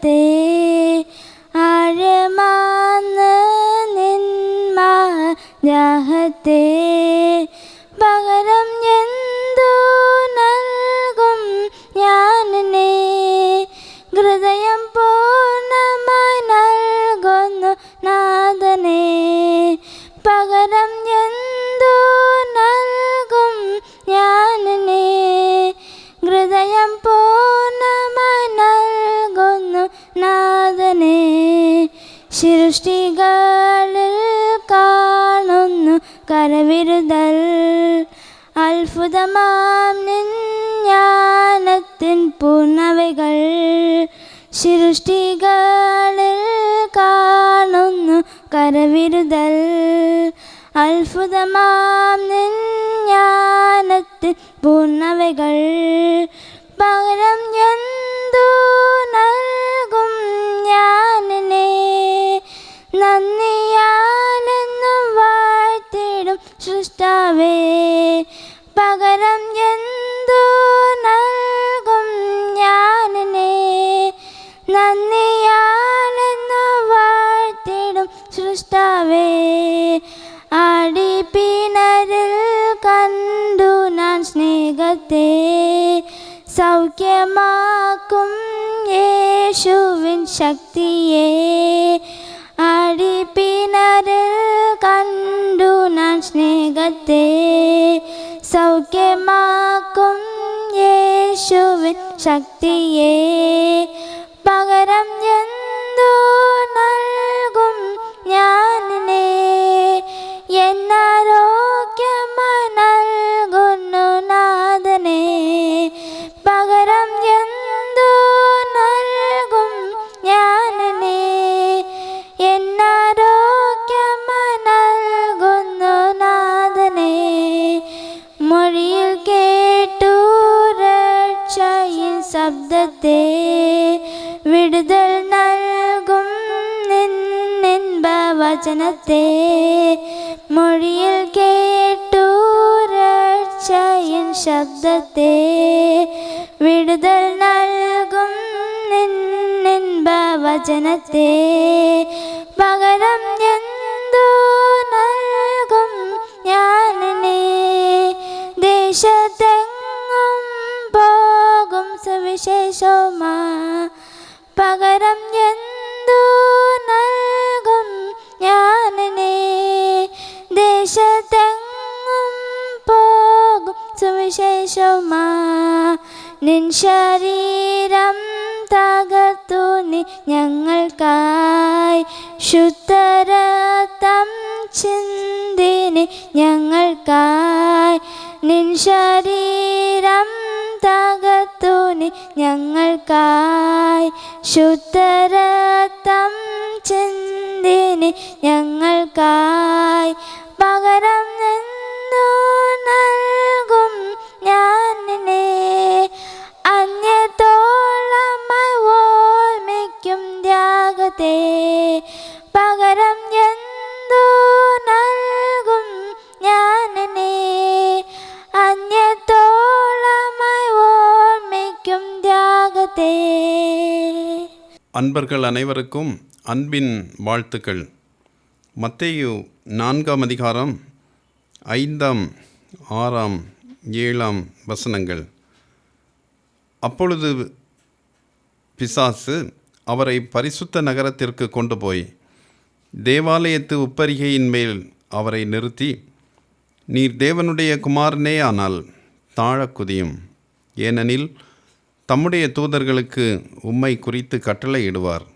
te സൃഷ്ടികളിൽ കാണുന്നു കരവിരുതൽ. അത്ഭുതമാം ജ്ഞാനത്തിൻ പൂർണവകൾ സൃഷ്ടികളിൽ കാണുന്നു കരവിരുതൽ. അത്ഭുതമാം ജ്ഞാനത്തിൻ പൂർണവകൾ പകരം എന്തു സൃഷ്ടാവേ പകരം എന്തു നൽകും ഞാനേ നന്ദിയാലെന്നു വാഴ്ത്തിടും സൃഷ്ടാവേ. ആടിപ്പിണരിൽ കണ്ടു ഞാൻ സ്നേഹത്തെ. സൗഖ്യമാക്കും യേശുവിൻ ശക്തിയെ. സ്നേഹത്തെ സൗഖ്യമാക്കും യേശുവിൻ ശക്തിയെ പകരം എന്തു വചനത്തെ മൊഴിയിൽ കേട്ടു ശബ്ദത്തെ വിടുതൽ നൽകും നിൻ വചനത്തെ. പകരം എന്തു സുവിശേഷമാ നിൻ ശരീരം തകർത്തു നീ ഞങ്ങൾക്കായി. ശുദ്ധരത്തം ചിന്തിനി ഞങ്ങൾക്കായി. നിൻ ശരീരം തകർത്തു നീ ഞങ്ങൾക്കായി. ശുദ്ധരത്തം ചിന്തിനി ഞങ്ങൾക്കായി. പകരം ത്യാഗത്തെ പകരം എന്തു നൽകും ഞാനേ അന്യത്തോളമായി ഓർമ്മിക്കും ത്യാഗത്തെ அன்பர்கள் அனைவருக்கும் அன்பின் வாழ்த்துக்கள் மத்தேயு நான்காம் அதிகாரம் ஐந்தாம் ஆறாம் ஏழாம் வசனங்கள் அப்பொழுது பிசாசு அவரை பரிசுத்த நகரத்திற்கு கொண்டு போய் தேவாலயத்து உப்பரிகையின் மேல் அவரை நிறுத்தி நீர் தேவனுடைய குமாரனே ஆனால் தாழக் குதியும் ஏனெனில் தம்முடைய தூதர்களுக்கு உம்மை குறித்து கட்டளையிடுவார்.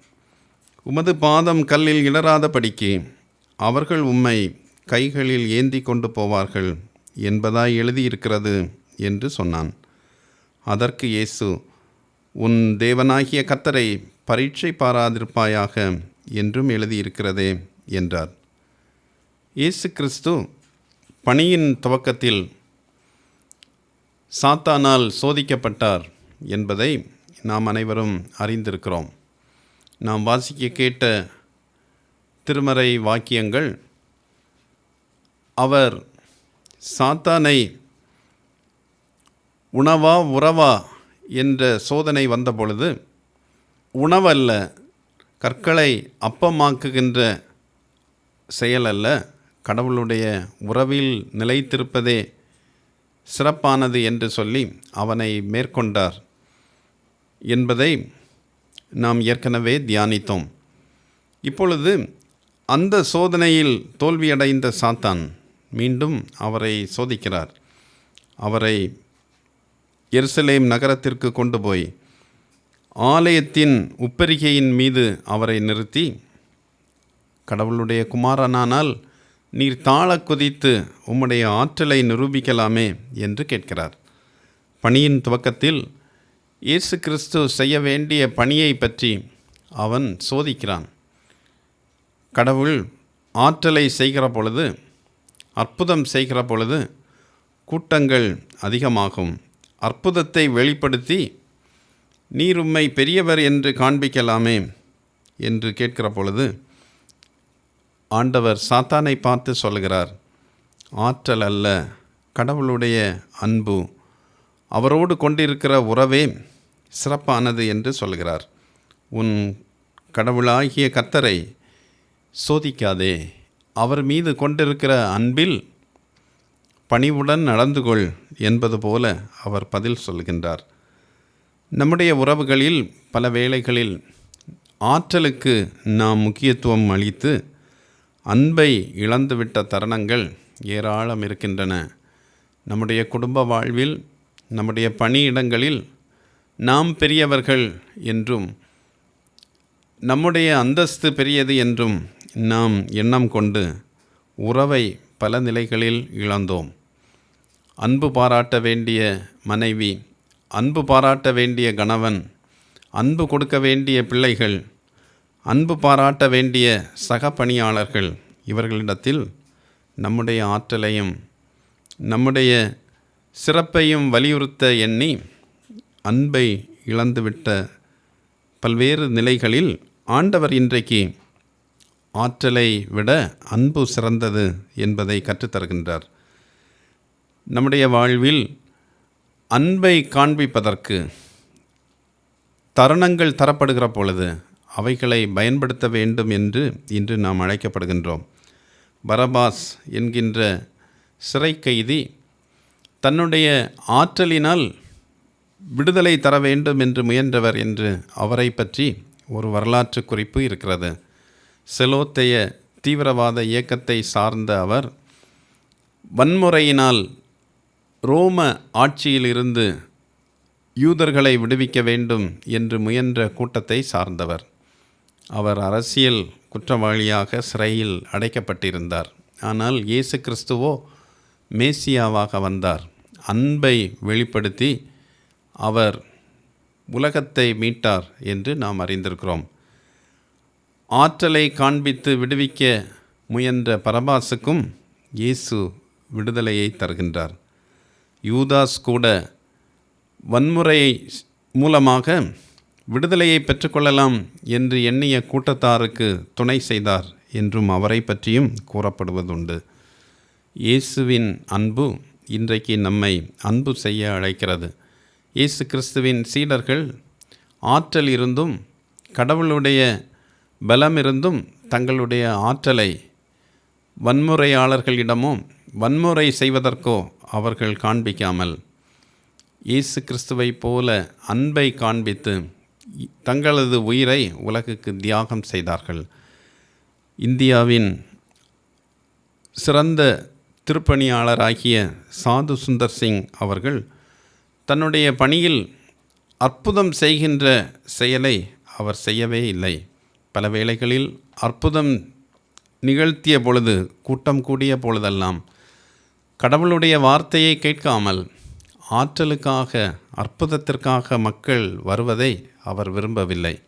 உமது பாதம் கல்லில் இடராதபடிக்கு அவர்கள் உம்மை கைகளில் ஏந்தி கொண்டு போவார்கள் என்பதாய் எழுதியிருக்கிறது என்று சொன்னான். அதற்கு இயேசு உன் தேவனாகிய கத்தரை பரீட்சை பாராதிருப்பாயாக என்றும் எழுதியிருக்கிறதே என்றார். இயேசு கிறிஸ்து பணியின் துவக்கத்தில் சாத்தானால் சோதிக்கப்பட்டார் என்பதை நாம் அனைவரும் அறிந்திருக்கிறோம். நாம் வாசிக்க கேட்ட திருமறை வாக்கியங்கள் அவர் சாத்தானை உணவா உறவா என்ற சோதனை வந்த பொழுது உணவல்ல கற்களை அப்பமாக்குகின்ற செயல் அல்ல கடவுளுடைய உறவில் நிலைத்திருப்பதே சிறப்பானது என்று சொல்லி அவனை மேற்கொண்டார் என்பதை நாம் ஏற்கனவே தியானித்தோம். இப்பொழுது அந்த சோதனையில் தோல்வியடைந்த சாத்தான் மீண்டும் அவரை சோதிக்கிறார். அவரை எருசலேம் நகரத்திற்கு கொண்டு போய் ஆலயத்தின் உப்பரிகையின் மீது அவரை நிறுத்தி கடவுளுடைய குமாரனானால் நீர் தாழ குதித்து உம்முடைய ஆற்றலை நிரூபிக்கலாமே என்று கேட்கிறார். பணியின் துவக்கத்தில் இயேசு கிறிஸ்து செய்ய வேண்டிய பணியை பற்றி அவன் சோதிக்கிறான். கடவுள் ஆற்றலை செய்கிற பொழுது அற்புதம் செய்கிற பொழுது கூட்டங்கள் அதிகமாகும். அற்புதத்தை வெளிப்படுத்தி நீர் உம்மை பெரியவர் என்று காண்பிக்கலாமே என்று கேட்கிற பொழுது ஆண்டவர் சாத்தானை பார்த்து சொல்கிறார் ஆற்றல் அல்ல கடவுளுடைய அன்பு அவரோடு கொண்டிருக்கிற உறவே சிறப்பானது என்று சொல்கிறார் உன் கடவுளாகிய கத்தரை சோதிக்காதே அவர் மீது கொண்டிருக்கிற அன்பில் பணிவுடன் நடந்து கொள் என்பது போல அவர் பதில் சொல்கின்றார் நம்முடைய உறவுகளில் பல வேளைகளில் ஆற்றலுக்கு நாம் முக்கியத்துவம் அளித்து அன்பை இழந்துவிட்ட தருணங்கள் ஏராளம் இருக்கின்றன. நம்முடைய குடும்ப வாழ்வில் நம்முடைய பணியிடங்களில் நாம் பெரியவர்கள் என்றும் நம்முடைய அந்தஸ்து பெரியது என்றும் நாம் எண்ணம் கொண்டு உறவை பல நிலைகளில் இழந்தோம். அன்பு பாராட்ட வேண்டிய மனைவி அன்பு பாராட்ட வேண்டிய கணவன் அன்பு கொடுக்க வேண்டிய பிள்ளைகள் அன்பு பாராட்ட வேண்டிய சக பணியாளர்கள் இவர்களிடத்தில் நம்முடைய ஆற்றலையும் நம்முடைய சிறப்பையும் வலியுறுத்த எண்ணி அன்பை இழந்துவிட்ட பல்வேறு நிலைகளில் ஆண்டவர் இன்றைக்கு ஆற்றலை விட அன்பு சிறந்தது என்பதை கற்றுத்தருகின்றார். நம்முடைய வாழ்வில் அன்பை காண்பிப்பதற்கு தருணங்கள் தரப்படுகிற பொழுது அவைகளை பயன்படுத்த வேண்டும் என்று இன்று நாம் அழைக்கப்படுகின்றோம். பரபாஸ் என்கின்ற சிறை கைதி தன்னுடைய ஆற்றலினால் விடுதலை தர வேண்டும் என்று முயன்றவர் என்று அவரை பற்றி ஒரு வரலாற்று குறிப்பு இருக்கிறது. செலோத்தைய தீவிரவாத இயக்கத்தை சார்ந்த அவர் வன்முறையினால் ரோம ஆட்சியிலிருந்து யூதர்களை விடுவிக்க வேண்டும் என்று முயன்ற கூட்டத்தை சார்ந்தவர். அவர் அரசியல் குற்றவாளியாக சிறையில் அடைக்கப்பட்டிருந்தார். ஆனால் இயேசு கிறிஸ்துவோ மேசியாவாக வந்தார். அன்பை வெளிப்படுத்தி அவர் உலகத்தை மீட்டார் என்று நாம் அறிந்திருக்கிறோம். ஆற்றலை காண்பித்து விடுவிக்க முயன்ற பரபாசுக்கும் இயேசு விடுதலையை தருகின்றார். யூதாஸ் கூட வன்முறை மூலமாக விடுதலையை பெற்றுக்கொள்ளலாம் என்று எண்ணிய கூட்டத்தாருக்கு துணை செய்தார் என்றும் அவரை பற்றியும் கூறப்படுவதுண்டு. இயேசுவின் அன்பு இன்றைக்கு நம்மை அன்பு செய்ய அழைக்கிறது. இயேசு கிறிஸ்துவின் சீடர்கள் ஆற்றல் இருந்தும் கடவுளுடைய பலம் இருந்தும் தங்களுடைய ஆற்றலை வன்முறையாளர்களிடமோ வன்முறை செய்வதற்கோ அவர்கள் காண்பிக்காமல் இயேசு கிறிஸ்துவைப் போல அன்பை காண்பித்து தங்களது உயிரை உலகுக்கு தியாகம் செய்தார்கள். இந்தியாவின் சிறந்த திருப்பணியாளராகிய சாது சுந்தர் சிங் அவர்கள் தன்னுடைய பணியில் அற்புதம் செய்கின்ற செயலை அவர் செய்யவே இல்லை. பல வேளைகளில் அற்புதம் நிகழ்த்திய பொழுது கூட்டம் கூடிய பொழுதெல்லாம் கடவுளுடைய வார்த்தையை கேட்காமல் ஆற்றலுக்காக அற்புதத்திற்காக மக்கள் வருவதை அவர் விரும்பவில்லை.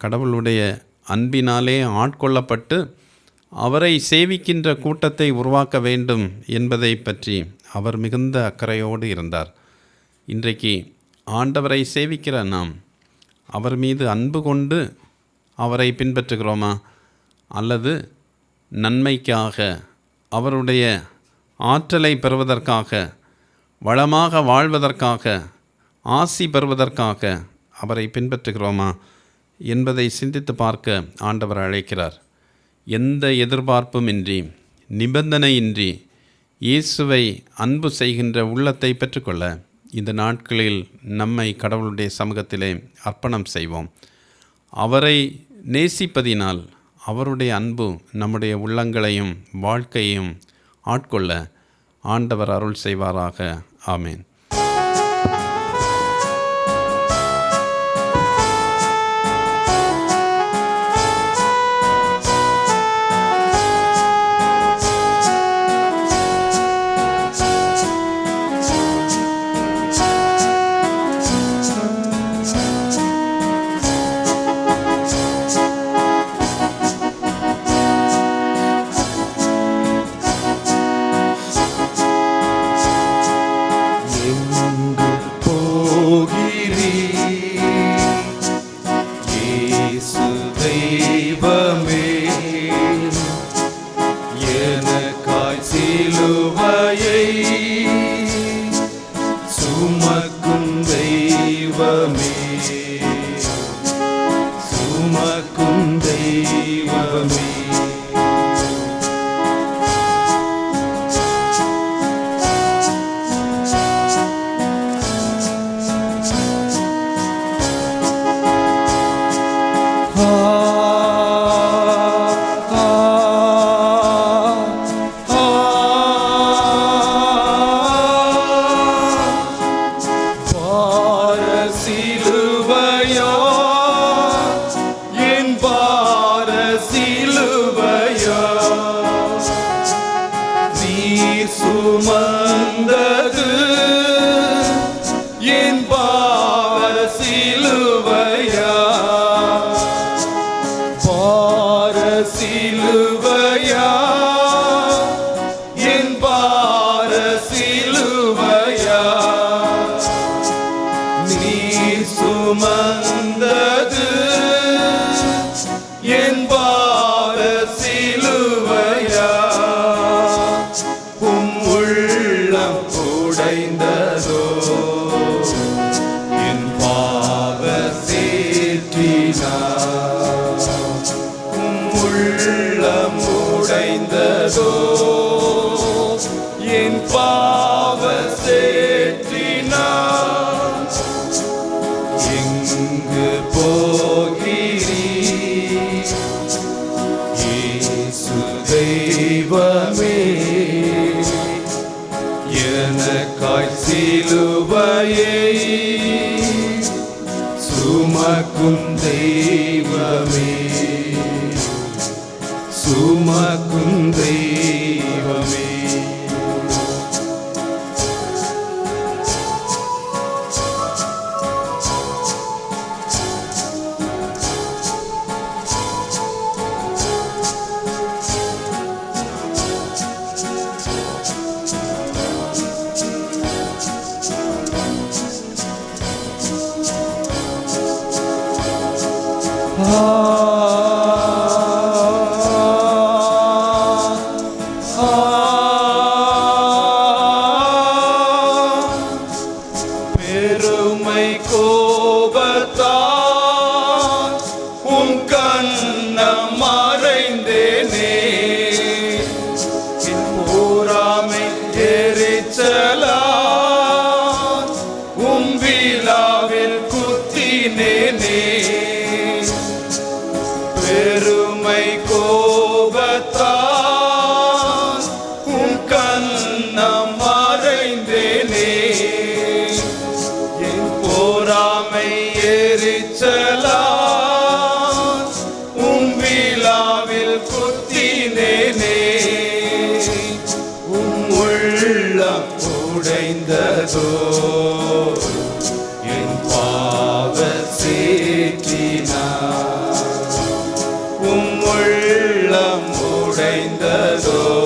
கடவுளுடைய அன்பினாலே ஆட்கொள்ளப்பட்டு அவரை சேவிக்கின்ற கூட்டத்தை உருவாக்க வேண்டும் என்பதை பற்றி அவர் மிகுந்த அக்கறையோடு இருந்தார். இன்றைக்கு ஆண்டவரை சேவிக்கிற நாம் அவர் மீது அன்பு கொண்டு அவரை பின்பற்றுகிறோமா? அல்லது நன்மைக்காக அவருடைய ஆற்றலை பெறுவதற்காக வளமாக வாழ்வதற்காக ஆசி பெறுவதற்காக அவரை பின்பற்றுகிறோமா என்பதை சிந்தித்து பார்க்க ஆண்டவர் அழைக்கிறார். எந்த எதிர்பார்ப்புமின்றி நிபந்தனையின்றி இயேசுவை அன்பு செய்கின்ற உள்ளத்தை பெற்றுக்கொள்ள இந்த நாட்களில் நம்மை கடவுளுடைய சமூகத்திலே அர்ப்பணம் செய்வோம். அவரை நேசிப்பதினால் அவருடைய அன்பு நம்முடைய உள்ளங்களையும் வாழ்க்கையும் ஆட்கொள்ள ஆண்டவர் அருள் செய்வாராக. ஆமேன். yandadır இயேசு தெய்வமே எனக்காய் சிலுவையை சுமக்கும் தெய்வமே. சுமக்கும் தெய்வம். உள்ளம்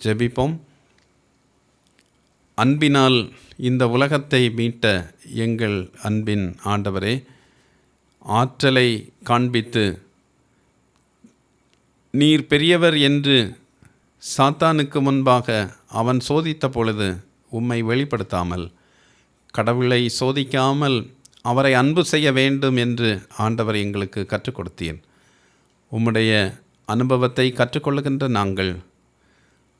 ஜெபிப்போம். அன்பினால் இந்த உலகத்தை மீட்ட எங்கள் அன்பின் ஆண்டவரே ஆற்றலை காண்பித்து நீர் பெரியவர் என்று சாத்தானுக்கு முன்பாக அவன் சோதித்த பொழுது உம்மை வெளிப்படுத்தாமல் கடவுளை சோதிக்காமல் அவரை அன்பு செய்ய வேண்டும் என்று ஆண்டவர் எங்களுக்கு கற்றுக் கொடுத்தீர் உம்முடைய அனுபவத்தை கற்றுக்கொள்ளுகின்ற நாங்கள்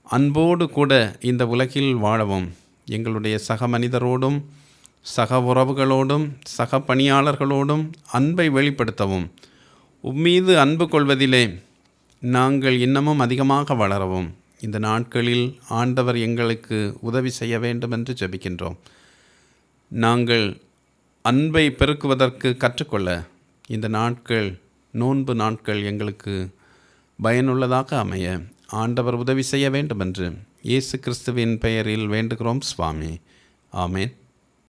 அன்போடு கூட இந்த உலகில் வாழவும். எங்களுடைய சக மனிதரோடும் சக உறவுகளோடும் சக பணியாளர்களோடும் அன்பை வெளிப்படுத்தவும். உம்மீது அன்பு கொள்வதிலே நாங்கள் இன்னமும் அதிகமாக வளரவும். இந்த நாட்களில் ஆண்டவர் எங்களுக்கு உதவி செய்ய வேண்டும் என்று ஜெபிக்கின்றோம். நாங்கள் அன்பை பெருக்குவதற்கு கற்றுக்கொள்ள இந்த நாட்கள் நோன்பு நாட்கள் எங்களுக்கு பயனுள்ளதாக அமைய ஆண்டவர் உதவி செய்ய வேண்டும் என்று இயேசு கிறிஸ்துவின் பெயரில் வேண்டுகிறோம் சுவாமி. ஆமேன்.